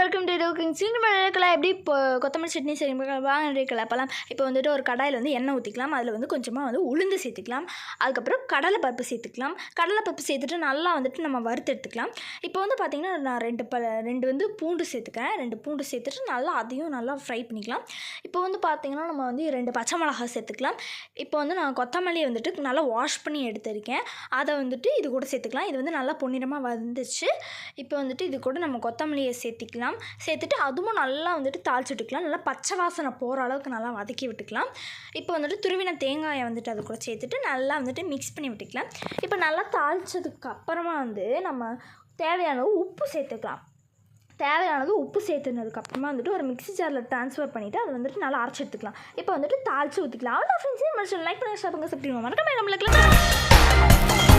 Welcome to cooking சின்ன இருக்கலாம் எப்படி இப்போ கொத்தமல்லி சட்னி செய்ய வாங்க இருக்கலாம் அப்போலாம் இப்போ வந்துட்டு ஒரு கடாயில் வந்து எண்ணெய் ஊற்றிக்கலாம் அதில் வந்து கொஞ்சமாக வந்து உளுந்து சேர்த்துக்கலாம் அதுக்கப்புறம் கடலைப்பருப்பு சேர்த்துக்கலாம். கடலைப்பருப்பு சேர்த்துட்டு நல்லா வந்துட்டு நம்ம வறுத்து எடுத்துக்கலாம். இப்போ வந்து பார்த்திங்கன்னா நான் ரெண்டு ப ரெண்டு வந்து பூண்டு சேர்த்துக்கிறேன். ரெண்டு பூண்டு சேர்த்துட்டு நல்லா அதையும் நல்லா ஃப்ரை பண்ணிக்கலாம். இப்போ வந்து பார்த்திங்கன்னா நம்ம வந்து ரெண்டு பச்சை மிளகா சேர்த்துக்கலாம். இப்போ வந்து நான் கொத்தமல்லியை வந்துட்டு நல்லா வாஷ் பண்ணி எடுத்திருக்கேன். அதை வந்துட்டு இது கூட சேர்த்துக்கலாம். இது வந்து நல்லா பொன்னிறமாக வந்துச்சு இப்போ வந்துட்டு இது கூட நம்ம கொத்தமல்லியை சேர்த்திக்கலாம். சேர்த்துட்டு அதுவும் நல்லா வந்துட்டு தாளிச்சு விட்டுக்கலாம். நல்லா பச்சை வாசனை போகிற அளவுக்கு நல்லா வதக்கி விட்டுக்கலாம். இப்போ வந்துட்டு துருவின தேங்காயை வந்துட்டு அது கூட சேர்த்துட்டு நல்லா வந்துட்டு மிக்ஸ் பண்ணி விட்டுக்கலாம். இப்போ நல்லா தாளிச்சதுக்கு அப்புறமா வந்து நம்ம தேவையான உப்பு சேர்த்துக்கலாம். தேவையானது உப்பு சேர்த்துனதுக்கு அப்புறமா வந்துட்டு ஒரு மிக்ஸி ஜாரில் ட்ரான்ஸ்ஃபர் பண்ணிவிட்டு அதை வந்துட்டு நல்லா அரைச்சி எடுத்துக்கலாம். இப்போ வந்துட்டு தாளிச்சு ஊற்றிக்கலாம் அவ்வளோ ஃப்ரெண்ட்ஸ் மனுஷன் லைக் பண்ணி ஷாப்பிங்க சாப்பிடுவோம் மறக்காம நம்மளுக்கு